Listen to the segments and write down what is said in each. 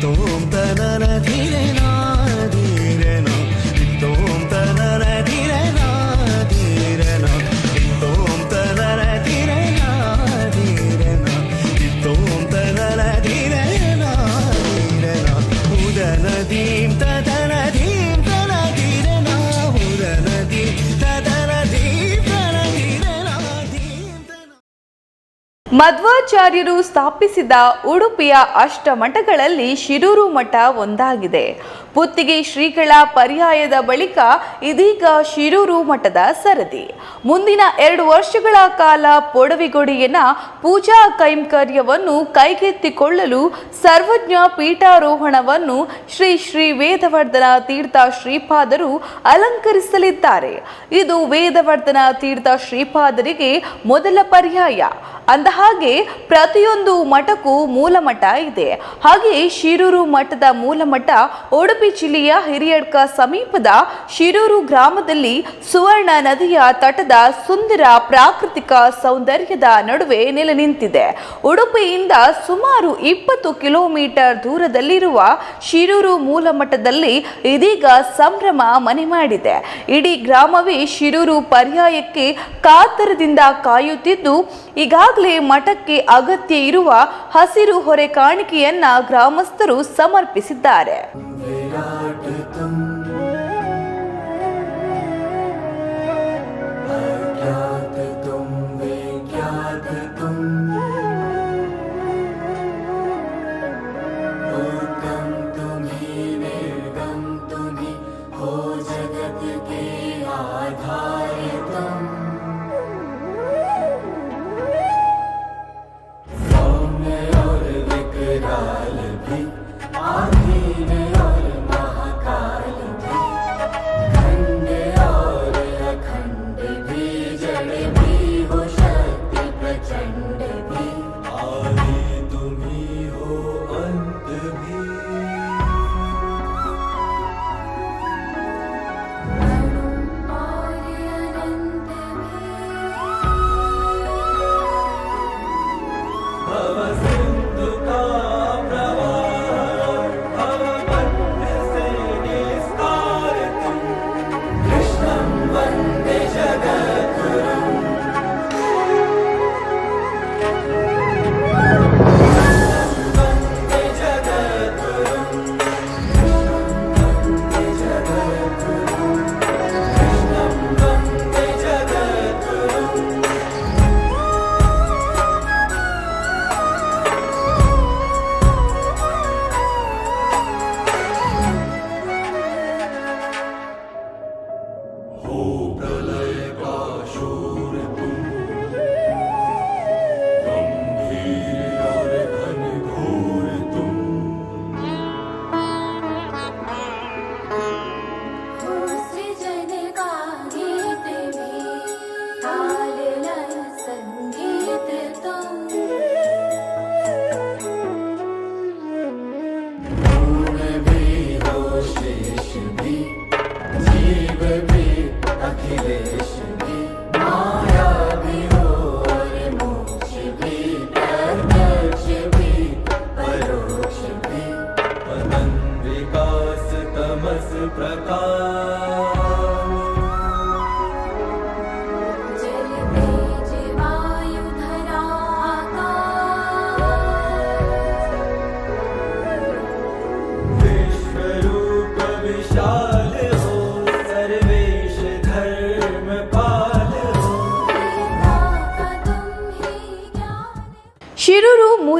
tonta la ಮಧ್ವಾಚಾರ್ಯರು ಸ್ಥಾಪಿಸಿದ ಉಡುಪಿಯ ಅಷ್ಟಮಠಗಳಲ್ಲಿ ಶಿರೂರು ಮಠ ಒಂದಾಗಿದೆ. ಪುತ್ತಿಗೆ ಶ್ರೀಗಳ ಪರ್ಯಾಯದ ಬಳಿಕ ಇದೀಗ ಶಿರೂರು ಮಠದ ಸರದಿ. ಮುಂದಿನ ಎರಡು ವರ್ಷಗಳ ಕಾಲ ಪೊಡವಿಗೊಡಿಯನ ಪೂಜಾ ಕೈಂಕರ್ಯವನ್ನು ಕೈಗೆತ್ತಿಕೊಳ್ಳಲು ಸರ್ವಜ್ಞ ಪೀಠಾರೋಹಣವನ್ನು ಶ್ರೀ ಶ್ರೀ ವೇದವರ್ಧನ ತೀರ್ಥ ಶ್ರೀಪಾದರು ಅಲಂಕರಿಸಲಿದ್ದಾರೆ. ಇದು ವೇದವರ್ಧನ ತೀರ್ಥ ಶ್ರೀಪಾದರಿಗೆ ಮೊದಲ ಪರ್ಯಾಯ. ಅಂದಹಾಗೆ ಪ್ರತಿಯೊಂದು ಮಠಕ್ಕೂ ಮೂಲಮಠ ಇದೆ. ಹಾಗೆ ಶಿರೂರು ಮಠದ ಮೂಲಮಠ ಉಡುಪಿ ಜಿಲ್ಲೆಯ ಹಿರಿಯಡ್ಕ ಸಮೀಪದ ಶಿರೂರು ಗ್ರಾಮದಲ್ಲಿ ಸುವರ್ಣ ನದಿಯ ತಟದ ಸುಂದರ ಪ್ರಾಕೃತಿಕ ಸೌಂದರ್ಯದ ನಡುವೆ ನೆಲೆ ನಿಂತಿದೆ. ಉಡುಪಿಯಿಂದ ಸುಮಾರು ಇಪ್ಪತ್ತು ಕಿಲೋಮೀಟರ್ ದೂರದಲ್ಲಿರುವ ಶಿರೂರು ಮೂಲಮಠದಲ್ಲಿ ಇದೀಗ ಸಂಭ್ರಮ ಮನೆ ಮಾಡಿದೆ. ಇಡೀ ಗ್ರಾಮವೇ ಶಿರೂರು ಪರ್ಯಾಯಕ್ಕೆ ಕಾತರದಿಂದ ಕಾಯುತ್ತಿದ್ದು, ಈಗಾಗಲೇ ಮಠಕ್ಕೆ ಅಗತ್ಯ ಇರುವ ಹಸಿರು ಹೊರೆ ಕಾಣಿಕೆಯನ್ನ ಗ್ರಾಮಸ್ಥರು ಸಮರ್ಪಿಸಿದ್ದಾರೆ. विराट तुम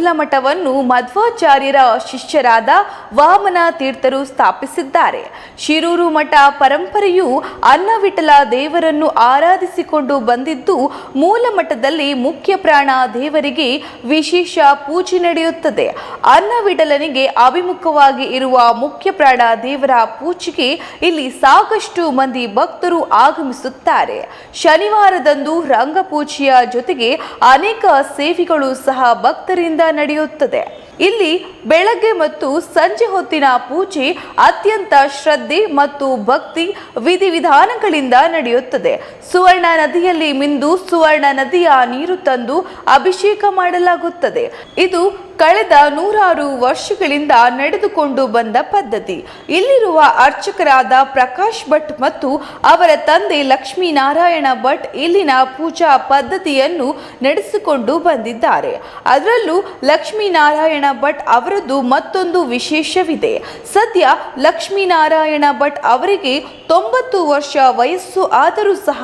ಶಿರೂರು ಮೂಲಮಠವನ್ನು ಮಧ್ವಾಚಾರ್ಯರ ಶಿಷ್ಯರಾದ ವಾಮನ ತೀರ್ಥರು ಸ್ಥಾಪಿಸಿದ್ದಾರೆ. ಶಿರೂರು ಮಠ ಪರಂಪರೆಯು ಅನ್ನವಿಠಲ ದೇವರನ್ನು ಆರಾಧಿಸಿಕೊಂಡು ಬಂದಿದ್ದು, ಮೂಲ ಮಠದಲ್ಲಿ ಮುಖ್ಯ ಪ್ರಾಣ ದೇವರಿಗೆ ವಿಶೇಷ ಪೂಜೆ ನಡೆಯುತ್ತದೆ. ಅನ್ನವಿಠಲನಿಗೆ ಅಭಿಮುಖವಾಗಿ ಇರುವ ಮುಖ್ಯ ಪ್ರಾಣ ದೇವರ ಪೂಜೆಗೆ ಇಲ್ಲಿ ಸಾಕಷ್ಟು ಮಂದಿ ಭಕ್ತರು ಆಗಮಿಸುತ್ತಾರೆ. ಶನಿವಾರದಂದು ರಂಗಪೂಜೆಯ ಜೊತೆಗೆ ಅನೇಕ ಸೇವೆಗಳು ಸಹ ಭಕ್ತರಿಂದ ನಡೆಯುತ್ತದೆ. ಇಲ್ಲಿ ಬೆಳಗ್ಗೆ ಮತ್ತು ಸಂಜೆ ಹೊತ್ತಿನ ಪೂಜೆ ಅತ್ಯಂತ ಶ್ರದ್ಧೆ ಮತ್ತು ಭಕ್ತಿ ವಿಧಿವಿಧಾನಗಳಿಂದ ನಡೆಯುತ್ತದೆ. ಸುವರ್ಣ ನದಿಯಲ್ಲಿ ಮಿಂದು ಸುವರ್ಣ ನದಿಯ ನೀರು ತಂದು ಅಭಿಷೇಕ ಮಾಡಲಾಗುತ್ತದೆ. ಇದು ಕಳೆದ ನೂರಾರು ವರ್ಷಗಳಿಂದ ನಡೆದುಕೊಂಡು ಬಂದ ಪದ್ಧತಿ. ಇಲ್ಲಿರುವ ಅರ್ಚಕರಾದ ಪ್ರಕಾಶ್ ಭಟ್ ಮತ್ತು ಅವರ ತಂದೆ ಲಕ್ಷ್ಮೀನಾರಾಯಣ ಭಟ್ ಇಲ್ಲಿನ ಪೂಜಾ ಪದ್ಧತಿಯನ್ನು ನಡೆಸಿಕೊಂಡು ಬಂದಿದ್ದಾರೆ. ಅದರಲ್ಲೂ ಲಕ್ಷ್ಮೀನಾರಾಯಣ ಭಟ್ ಅವರದ್ದು ಮತ್ತೊಂದು ವಿಶೇಷವಿದೆ. ಸದ್ಯ ಲಕ್ಷ್ಮೀನಾರಾಯಣ ಭಟ್ ಅವರಿಗೆ ತೊಂಬತ್ತು ವರ್ಷ ವಯಸ್ಸು ಆದರೂ ಸಹ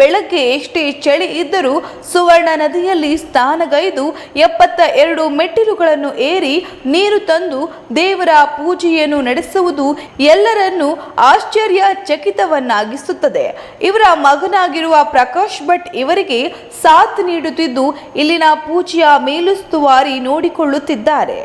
ಬೆಳಗ್ಗೆ ಎಷ್ಟೇ ಚಳಿ ಇದ್ದರೂ ಸುವರ್ಣ ನದಿಯಲ್ಲಿ ಸ್ನಾನಗೈದು ಎಪ್ಪತ್ತ ಎರಡು ಮೆಟ್ಟಿಲುಗಳನ್ನು ಏರಿ ನೀರು ತಂದು ದೇವರ ಪೂಜೆಯನ್ನು ನಡೆಸುವುದು ಎಲ್ಲರನ್ನೂ ಆಶ್ಚರ್ಯಚಕಿತವನ್ನಾಗಿಸುತ್ತದೆ. ಇವರ ಮಗನಾಗಿರುವ ಪ್ರಕಾಶ್ ಭಟ್ ಇವರಿಗೆ ಸಾಥ್ ನೀಡುತ್ತಿದ್ದು ಇಲ್ಲಿನ ಪೂಜೆಯ ಮೇಲುಸ್ತುವಾರಿ ನೋಡಿಕೊಳ್ಳುತ್ತಿದ್ದಾರೆ.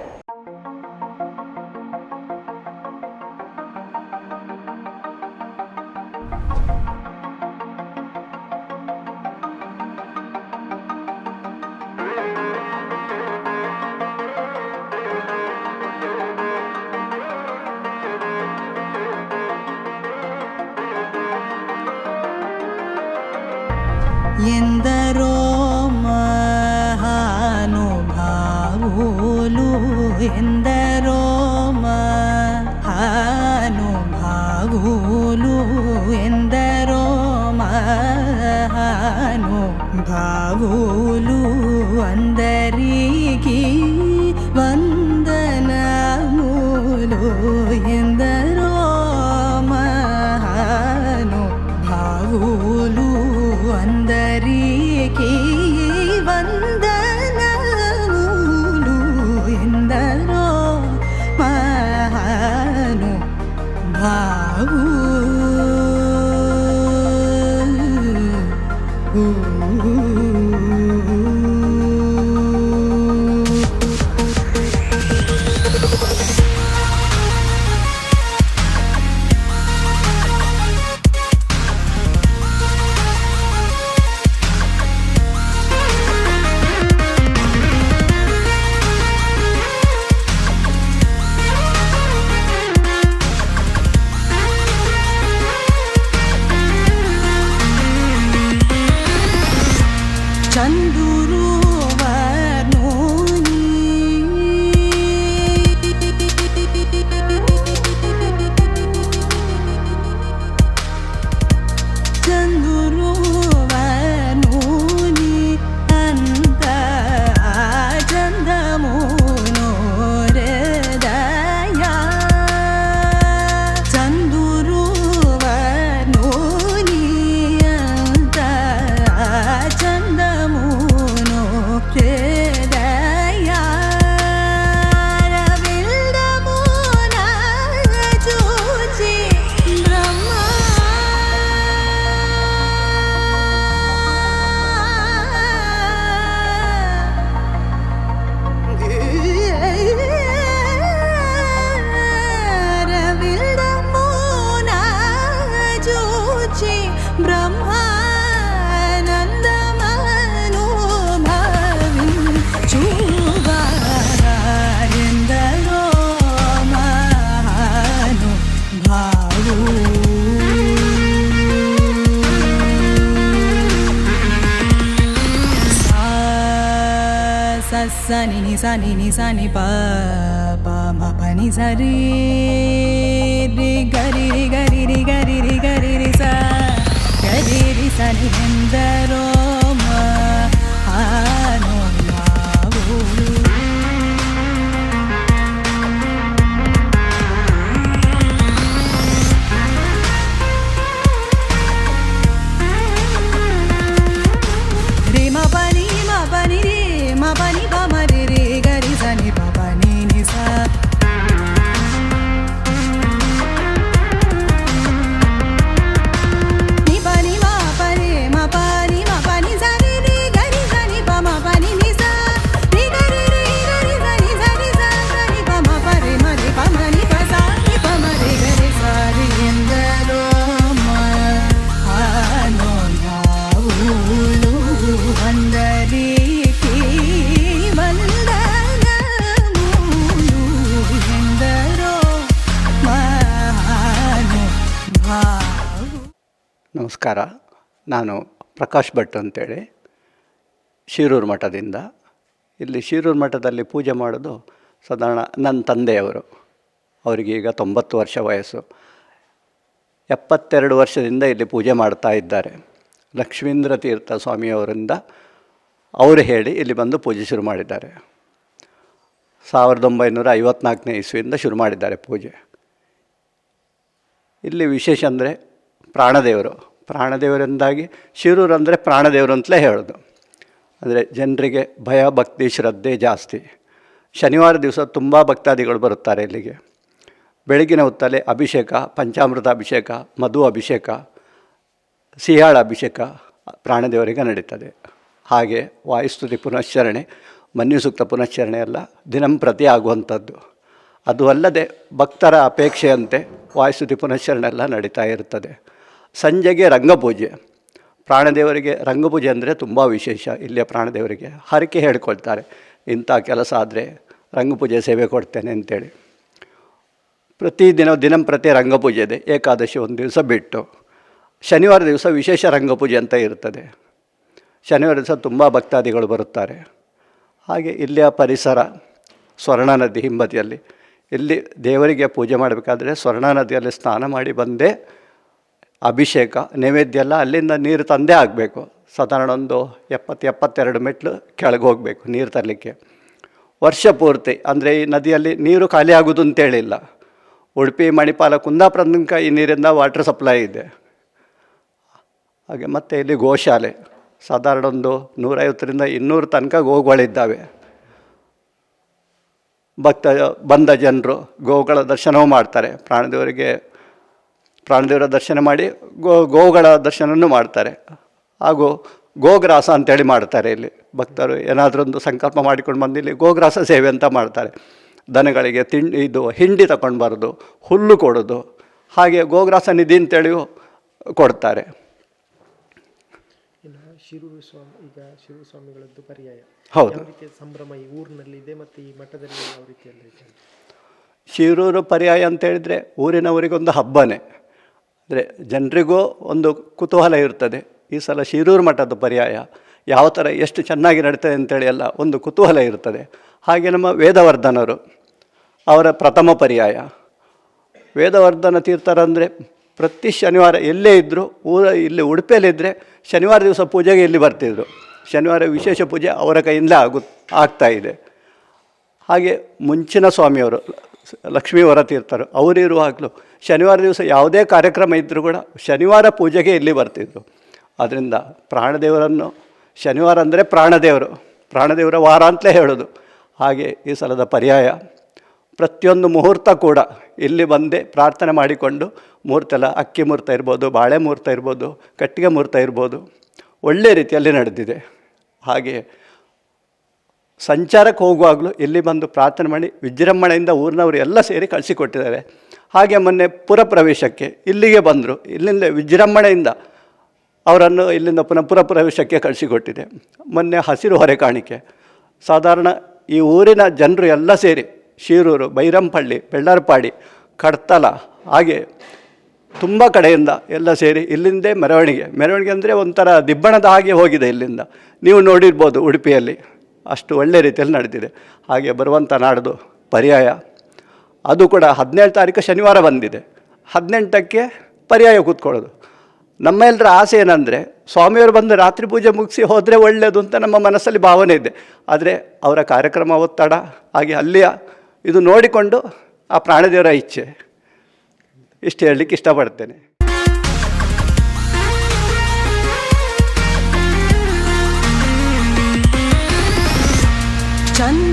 की ni sa ni pa pa ma pa ni sa re re ga re re ga re re ga re re ga re re sa ga re re sa ni endaro ನಮಸ್ಕಾರ. ನಾನು ಪ್ರಕಾಶ್ ಭಟ್ ಅಂತೇಳಿ. ಶಿರೂರು ಮಠದಿಂದ. ಇಲ್ಲಿ ಶಿರೂರು ಮಠದಲ್ಲಿ ಪೂಜೆ ಮಾಡೋದು ಸಾಧಾರಣ ನನ್ನ ತಂದೆಯವರು. ಅವರಿಗೆ ಈಗ ತೊಂಬತ್ತು ವರ್ಷ ವಯಸ್ಸು. ಎಪ್ಪತ್ತೆರಡು ವರ್ಷದಿಂದ ಇಲ್ಲಿ ಪೂಜೆ ಮಾಡ್ತಾ ಇದ್ದಾರೆ. ಲಕ್ಷ್ಮೀಂದ್ರ ತೀರ್ಥ ಸ್ವಾಮಿಯವರಿಂದ ಅವರು ಹೇಳಿ ಇಲ್ಲಿ ಬಂದು ಪೂಜೆ ಶುರು ಮಾಡಿದ್ದಾರೆ. ಸಾವಿರದ ಒಂಬೈನೂರ ಐವತ್ನಾಲ್ಕನೇ ಇಸ್ವಿಯಿಂದ ಶುರು ಮಾಡಿದ್ದಾರೆ ಪೂಜೆ. ಇಲ್ಲಿ ವಿಶೇಷ ಅಂದರೆ ಪ್ರಾಣದೇವರು. ಪ್ರಾಣದೇವರಿಂದಾಗಿ ಶಿರೂರು ಅಂದರೆ ಪ್ರಾಣದೇವರು ಅಂತಲೇ ಹೇಳೋದು. ಅಂದರೆ ಜನರಿಗೆ ಭಯ, ಭಕ್ತಿ, ಶ್ರದ್ಧೆ ಜಾಸ್ತಿ. ಶನಿವಾರ ದಿವಸ ತುಂಬ ಭಕ್ತಾದಿಗಳು ಬರುತ್ತಾರೆ ಇಲ್ಲಿಗೆ. ಬೆಳಗಿನ ಹೊತ್ತಲ್ಲಿ ಅಭಿಷೇಕ, ಪಂಚಾಮೃತ ಅಭಿಷೇಕ, ಮಧು ಅಭಿಷೇಕ ಸಿಹಾಳ ಅಭಿಷೇಕ ಪ್ರಾಣದೇವರಿಗೆ ನಡೀತದೆ. ಹಾಗೆ ವಾಯುಸ್ತುತಿ ಪುನಶ್ಚರಣೆ ಮನ್ಯು ಸೂಕ್ತ ಪುನಶ್ಚರಣೆ ಎಲ್ಲ ದಿನಂಪ್ರತಿ ಆಗುವಂಥದ್ದು. ಅದು ಅಲ್ಲದೆ ಭಕ್ತರ ಅಪೇಕ್ಷೆಯಂತೆ ವಾಯುಸ್ತುತಿ ಪುನಶ್ಚರಣೆ ಎಲ್ಲ ನಡೀತಾ ಇರ್ತದೆ. ಸಂಜೆಗೆ ರಂಗಪೂಜೆ. ಪ್ರಾಣದೇವರಿಗೆ ರಂಗಪೂಜೆ ಅಂದರೆ ತುಂಬ ವಿಶೇಷ ಇಲ್ಲಿಯ ಪ್ರಾಣದೇವರಿಗೆ. ಹರಕೆ ಹೇಳ್ಕೊಳ್ತಾರೆ, ಇಂಥ ಕೆಲಸ ಆದರೆ ರಂಗಪೂಜೆ ಸೇವೆ ಕೊಡ್ತೇನೆ ಅಂತೇಳಿ. ಪ್ರತಿದಿನ ದಿನಂಪ್ರತಿ ರಂಗಪೂಜೆ ಇದೆ, ಏಕಾದಶಿ ಒಂದು ದಿವಸ ಬಿಟ್ಟು. ಶನಿವಾರ ದಿವಸ ವಿಶೇಷ ರಂಗಪೂಜೆ ಅಂತ ಇರ್ತದೆ. ಶನಿವಾರ ದಿವಸ ತುಂಬ ಭಕ್ತಾದಿಗಳು ಬರುತ್ತಾರೆ. ಹಾಗೆ ಇಲ್ಲಿಯ ಪರಿಸರ, ಸ್ವರ್ಣ ನದಿ ಹಿಂಬದಿಯಲ್ಲಿ. ಇಲ್ಲಿ ದೇವರಿಗೆ ಪೂಜೆ ಮಾಡಬೇಕಾದ್ರೆ ಸ್ವರ್ಣ ನದಿಯಲ್ಲಿ ಸ್ನಾನ ಮಾಡಿ ಬಂದೇ ಅಭಿಷೇಕ, ನೈವೇದ್ಯ ಎಲ್ಲ ಅಲ್ಲಿಂದ ನೀರು ತಂದೇ ಆಗಬೇಕು ಸಾಧಾರಣ ಒಂದು ಎಪ್ಪತ್ತು, ಎಪ್ಪತ್ತೆರಡು ಮೆಟ್ಲು ಕೆಳಗೆ ಹೋಗಬೇಕು ನೀರು ತರಲಿಕ್ಕೆ. ವರ್ಷ ಪೂರ್ತಿ, ಅಂದರೆ ಈ ನದಿಯಲ್ಲಿ ನೀರು ಖಾಲಿ ಆಗೋದು ಅಂತೇಳಿಲ್ಲ ಉಡುಪಿ, ಮಣಿಪಾಲ ಕುಂದಾಪುರ ಈ ನೀರಿಂದ ವಾಟರ್ ಸಪ್ಲೈ ಇದೆ. ಹಾಗೆ ಮತ್ತು ಇಲ್ಲಿ ಗೋಶಾಲೆ ಸಾಧಾರಣ ಒಂದು ನೂರೈವತ್ತರಿಂದ ಇನ್ನೂರು ತನಕ ಗೋಗಳಿದ್ದಾವೆ. ಭಕ್ತ, ಬಂದ ಜನರು ಗೋಗಳ ದರ್ಶನವೂ ಮಾಡ್ತಾರೆ. ಪ್ರಾಣದೇವರಿಗೆ ಪ್ರಾಣದೇವರ ದರ್ಶನ ಮಾಡಿ ಗೋ ಗೋಗಳ ದರ್ಶನವನ್ನು ಮಾಡ್ತಾರೆ. ಹಾಗೂ ಗೋಗ್ರಾಸ ಅಂತೇಳಿ ಮಾಡ್ತಾರೆ ಇಲ್ಲಿ. ಭಕ್ತರು ಏನಾದರೂ ಒಂದು ಸಂಕಲ್ಪ ಮಾಡಿಕೊಂಡು ಬಂದು ಇಲ್ಲಿ ಗೋಗ್ರಾಸ ಸೇವೆ ಅಂತ ಮಾಡ್ತಾರೆ. ದನಗಳಿಗೆ ತಿಂಡಿ ಇದು ಹಿಂಡಿ ತಗೊಂಡು ಬರೋದು ಹುಲ್ಲು ಕೊಡೋದು. ಹಾಗೆ ಗೋಗ್ರಾಸ ನಿಧಿ ಅಂತೇಳಿಯೂ ಕೊಡ್ತಾರೆ. ಶಿರೂರು ಸ್ವಾಮಿ ಈಗ ಶಿರೂರು ಸ್ವಾಮಿಗಳದ್ದು ಪರ್ಯಾಯ. ಹೌದು. ಯಾವ ರೀತಿಯ ಸಂಭ್ರಮ ಈ ಊರಿನಲ್ಲಿ ಇದೆ ಮತ್ತು ಈ ಮಠದಲ್ಲಿ ಯಾವ ರೀತಿಯಲ್ಲಿ ಇದೆ? ಶಿರೂರು ಪರ್ಯಾಯ ಅಂತ ಹೇಳಿದರೆ ಊರಿನವರಿಗೊಂದು ಹಬ್ಬನೇ. ಅಂದರೆ ಜನರಿಗೂ ಒಂದು ಕುತೂಹಲ ಇರ್ತದೆ. ಈ ಸಲ ಶಿರೂರು ಮಠದ ಪರ್ಯಾಯ. ಯಾವ ಥರ ಎಷ್ಟು ಚೆನ್ನಾಗಿ ನಡೀತದೆ ಅಂತೇಳಿ ಎಲ್ಲ ಒಂದು ಕುತೂಹಲ ಇರ್ತದೆ. ಹಾಗೆ ನಮ್ಮ ವೇದವರ್ಧನರು, ಅವರ ಪ್ರಥಮ ಪರ್ಯಾಯ. ವೇದವರ್ಧನ ತೀರ್ಥರಂದರೆ ಪ್ರತಿ ಶನಿವಾರ ಎಲ್ಲೇ ಇದ್ದರೂ ಊರ, ಇಲ್ಲಿ ಉಡುಪಿಯಲ್ಲಿದ್ದರೆ ಶನಿವಾರ ದಿವಸ ಪೂಜೆಗೆ ಇಲ್ಲಿ ಬರ್ತಿದ್ರು. ಶನಿವಾರ ವಿಶೇಷ ಪೂಜೆ ಅವರ ಕೈಯಿಂದಲೇ ಆಗು, ಆಗ್ತಾ ಇದೆ. ಹಾಗೆ ಮುಂಚಿನ ಸ್ವಾಮಿಯವರು ಲಕ್ಷ್ಮೀ ವರ ತೀರ್ಥರು ಅವರಿರುವಾಗಲೂ ಶನಿವಾರ ದಿವಸ ಯಾವುದೇ ಕಾರ್ಯಕ್ರಮ ಇದ್ದರೂ ಕೂಡ ಶನಿವಾರ ಪೂಜೆಗೆ ಇಲ್ಲಿ ಬರ್ತಿದ್ರು. ಆದ್ದರಿಂದ ಪ್ರಾಣದೇವರನ್ನು ಶನಿವಾರ ಅಂದರೆ ಪ್ರಾಣದೇವರು, ಪ್ರಾಣದೇವರ ವಾರ ಅಂತಲೇ ಹೇಳೋದು. ಹಾಗೆ ಈ ಸಲದ ಪರ್ಯಾಯ. ಪ್ರತಿಯೊಂದು ಮುಹೂರ್ತ ಕೂಡ ಇಲ್ಲಿ ಬಂದೇ ಪ್ರಾರ್ಥನೆ ಮಾಡಿಕೊಂಡು ಮುಹೂರ್ತ ಎಲ್ಲ ಅಕ್ಕಿ ಮುಹೂರ್ತ ಇರ್ಬೋದು, ಬಾಳೆ ಮುಹೂರ್ತ ಇರ್ಬೋದು, ಕಟ್ಟಿಗೆ ಮುಹೂರ್ತ ಇರ್ಬೋದು ಒಳ್ಳೆಯ ರೀತಿಯಲ್ಲಿ ನಡೆದಿದೆ. ಹಾಗೆ ಸಂಚಾರಕ್ಕೆ ಹೋಗುವಾಗಲೂ ಇಲ್ಲಿ ಬಂದು ಪ್ರಾರ್ಥನೆ ಮಾಡಿ ವಿಜೃಂಭಣೆಯಿಂದ ಊರಿನವರು ಎಲ್ಲ ಸೇರಿ ಕಳಿಸಿಕೊಟ್ಟಿದ್ದಾರೆ. ಹಾಗೆ ಮೊನ್ನೆ ಪುರ ಪ್ರವೇಶಕ್ಕೆ ಇಲ್ಲಿಗೆ ಬಂದರು. ಇಲ್ಲಿಂದ ವಿಜೃಂಭಣೆಯಿಂದ ಅವರನ್ನು ಇಲ್ಲಿಂದ ಪುನಃ ಪುರ ಪ್ರವೇಶಕ್ಕೆ ಕಳಿಸಿಕೊಟ್ಟಿದೆ. ಮೊನ್ನೆ ಹಸಿರು ಹೊರೆ ಕಾಣಿಕೆ. ಸಾಧಾರಣ ಈ ಊರಿನ ಜನರು ಎಲ್ಲ ಸೇರಿ ಶಿರೂರು, ಬೈರಂಪಳ್ಳಿ, ಬೆಳ್ಳಾರ್ಪಾಡಿ, ಕಡ್ತಲ ಹಾಗೆ ತುಂಬ ಕಡೆಯಿಂದ ಎಲ್ಲ ಸೇರಿ ಇಲ್ಲಿಂದೇ ಮೆರವಣಿಗೆ. ಮೆರವಣಿಗೆ ಅಂದರೆ ಒಂಥರ ದಿಬ್ಬಣದ ಹಾಗೆ ಹೋಗಿದೆ ಇಲ್ಲಿಂದ. ನೀವು ನೋಡಿರ್ಬೋದು ಉಡುಪಿಯಲ್ಲಿ. ಅಷ್ಟು ಒಳ್ಳೆ ರೀತಿಯಲ್ಲಿ ನಡೆದಿದೆ ಹಾಗೆ ಬರುವಂಥ ನಾಡ್ದು ಪರ್ಯಾಯ. ಅದು ಕೂಡ ಹದಿನೇಳು ತಾರೀಕು ಶನಿವಾರ ಬಂದಿದೆ. ಹದಿನೆಂಟಕ್ಕೆ ಪರ್ಯಾಯ ಕೂತ್ಕೊಳ್ಳೋದು. ನಮ್ಮೆಲ್ಲರ ಆಸೆ ಏನಂದರೆ ಸ್ವಾಮಿಯವರು ಬಂದು ರಾತ್ರಿ ಪೂಜೆ ಮುಗಿಸಿ ಹೋದರೆ ಒಳ್ಳೆಯದು ಅಂತ ನಮ್ಮ ಮನಸ್ಸಲ್ಲಿ ಭಾವನೆ ಇದೆ. ಆದರೆ ಅವರ ಕಾರ್ಯಕ್ರಮ ಒತ್ತಡ, ಹಾಗೆ ಅಲ್ಲಿಯ ಇದು ನೋಡಿಕೊಂಡು ಆ ಪ್ರಾಣದೇವರ ಇಚ್ಛೆ. ಇಷ್ಟು ಹೇಳಲಿಕ್ಕೆ ಇಷ್ಟಪಡ್ತೇನೆ. Chan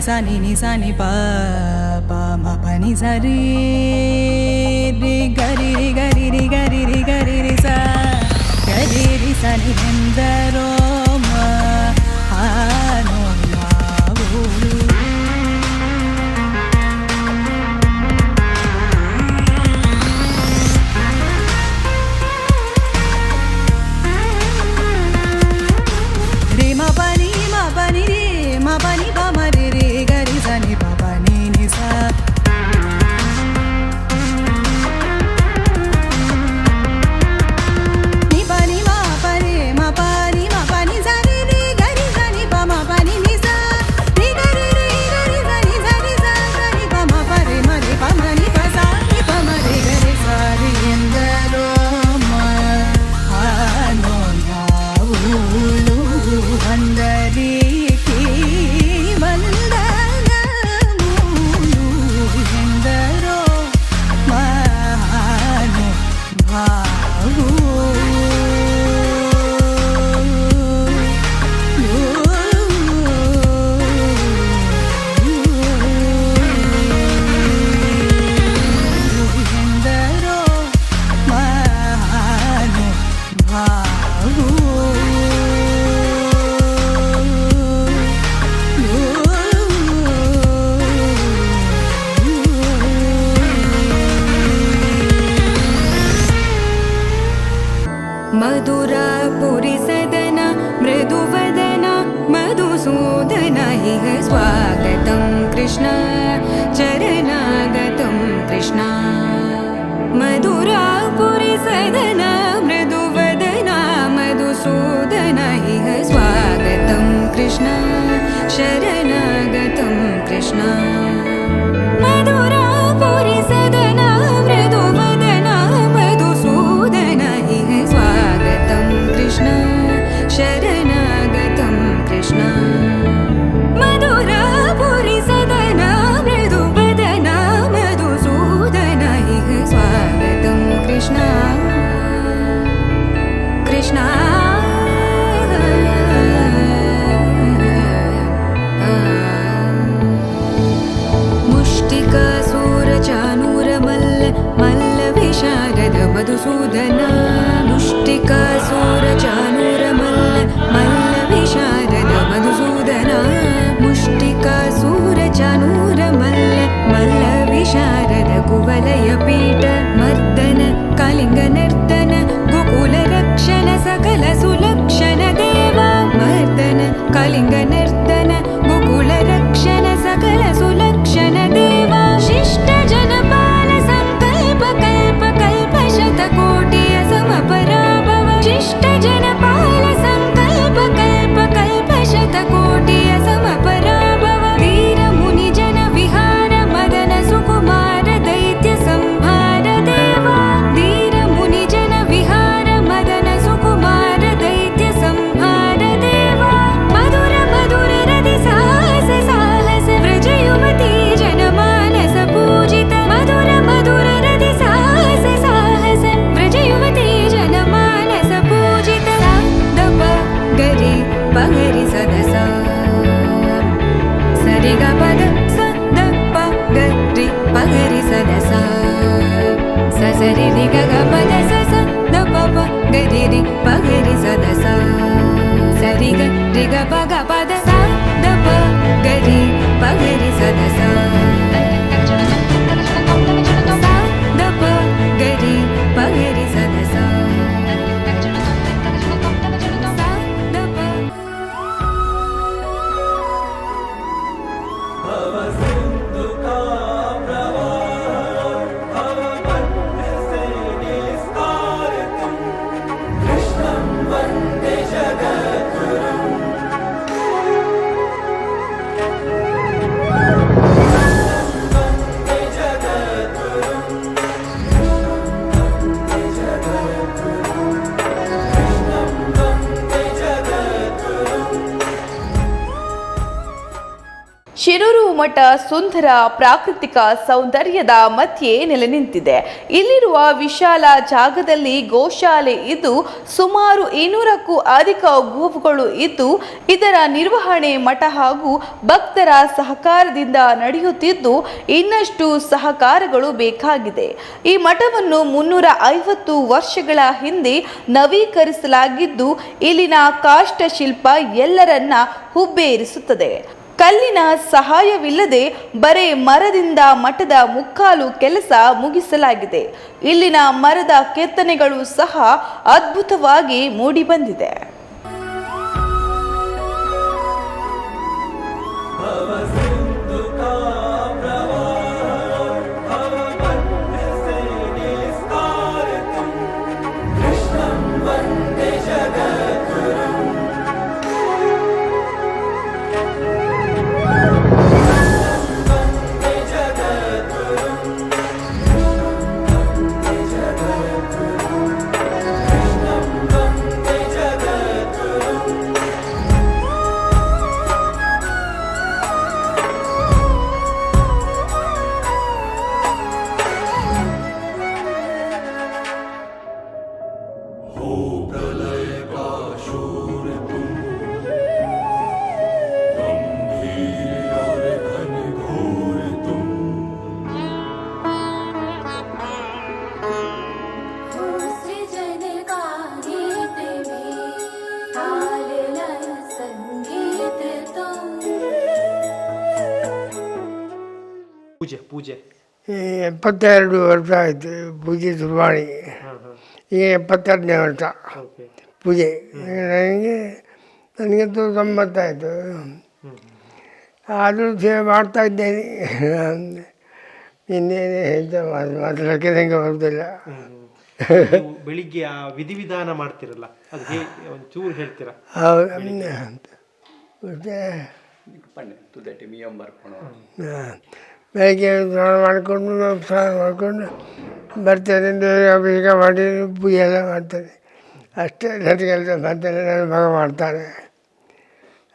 ni sa ni ni sa ni pa pa ma pa ni sa re re ga re re ga re re ga re re ga re re sa ga re re sa ni endaro పగరి సదస. సరిగ రిగ పగ పద ಶಿರೂರು ಮಠ ಸುಂದರ ಪ್ರಾಕೃತಿಕ ಸೌಂದರ್ಯದ ಮಧ್ಯೆ ನೆಲೆ ನಿಂತಿದೆ ಇಲ್ಲಿರುವ ವಿಶಾಲ ಜಾಗದಲ್ಲಿ ಗೋಶಾಲೆ ಇದ್ದು ಸುಮಾರು ಇನ್ನೂರಕ್ಕೂ ಅಧಿಕ ಗೋವುಗಳು ಇದ್ದು, ಇದರ ನಿರ್ವಹಣೆ ಮಠ ಹಾಗೂ ಭಕ್ತರ ಸಹಕಾರದಿಂದ ನಡೆಯುತ್ತಿದ್ದು, ಇನ್ನಷ್ಟು ಸಹಕಾರಗಳು ಬೇಕಾಗಿದೆ. ಈ ಮಠವನ್ನು ಮುನ್ನೂರ ಐವತ್ತು ವರ್ಷಗಳ ಹಿಂದೆ ನವೀಕರಿಸಲಾಗಿದ್ದು, ಇಲ್ಲಿನ ಕಾಷ್ಟಶಿಲ್ಪ ಎಲ್ಲರನ್ನ ಹುಬ್ಬೇರಿಸುತ್ತದೆ. ಕಲ್ಲಿನ ಸಹಾಯವಿಲ್ಲದೆ ಬರೇ ಮರದಿಂದ ಮಠದ ಮುಕ್ಕಾಲು ಕೆಲಸ ಮುಗಿಸಲಾಗಿದೆ. ಇಲ್ಲಿನ ಮರದ ಕೆತ್ತನೆಗಳು ಸಹ ಅದ್ಭುತವಾಗಿ ಮೂಡಿಬಂದಿದೆ. ಎಪ್ಪತ್ತೆರಡು ವರ್ಷ ಆಯಿತು ಪೂಜೆ ದುರ್ವಾಣಿ ಈಗ ಎಪ್ಪತ್ತೆರಡನೇ ವರ್ಷ ಪೂಜೆ. ನನಗೆ ನನಗಂತೂ ತೊಂಬತ್ತಾಯಿತು. ಆದರೂ ಸೇವೆ ಮಾಡ್ತಾ ಇದ್ದೇನೆ. ಇನ್ನೇನು ಹೇಳ್ತಾ ಮಾತಾಡೋಕ್ಕೆ ನನಗೆ ಬರುವುದಿಲ್ಲ. ಬೆಳಿಗ್ಗೆ ಆ ವಿಧಿವಿಧಾನ ಮಾಡ್ತಿರಲ್ಲ ಅದು ಒಂಚೂರು ಹೇಳ್ತೀರಾ? ಹೌದು. ಮತ್ತು ಬೆಳಗ್ಗೆ ಸ್ನಾನ ಮಾಡಿಕೊಂಡು ಸ್ನಾನ ಮಾಡಿಕೊಂಡು ಬರ್ತೇನೆ ದೇವರ ಅಭಿಷೇಕ ಮಾಡಿ ಪೂಜೆ ಎಲ್ಲ ಮಾಡ್ತೇನೆ. ಅಷ್ಟೇ ನನ್ನ ಕೆಲಸ ಮಾಡ್ತೇನೆ ನನ್ನ ಮಗ ಮಾಡ್ತಾನೆ.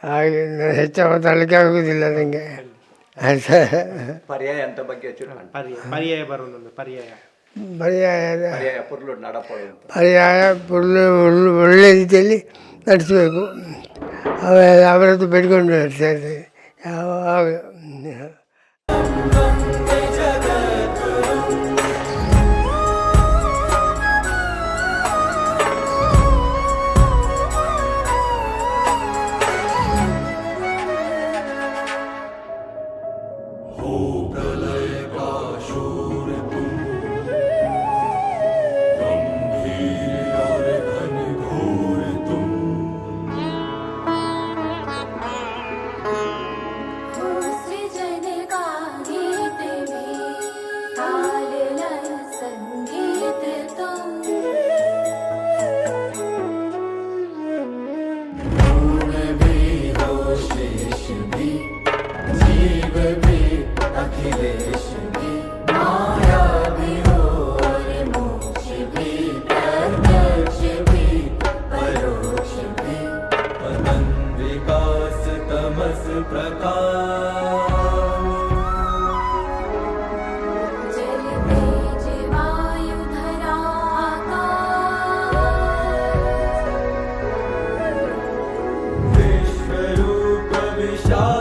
ಹಾಗೆ ನಾನು ಹೆಚ್ಚು ಮಾತಾಡಲಿಕ್ಕೆ ಆಗೋದಿಲ್ಲ ನನಗೆ ಅಷ್ಟೇ ಪರ್ಯಾಯ ಅಂತ ಬಗ್ಗೆ ಪರ್ಯಾಯ ಪರ್ಯಾಯ ಬರೋದೊಂದು ಪರ್ಯಾಯ. ಪರ್ಯಾಯ ಪರ್ಯಾಯ ಪುರ್ಲು ನಡಪಡು ಅಂತ ಪರ್ಯಾಯ ಒಳ್ಳೆ ಒಳ್ಳೆ ಒಳ್ಳೆ ರೀತಿಯಲ್ಲಿ ನಡೆಸಬೇಕು. ಅವೆಲ್ಲ ಅವರದ್ದು ಬೆಳ್ಕೊಂಡು ನಡೆಸ್ತಾ ಇದ್ದೇನೆ. ಯಾವಾಗ wish I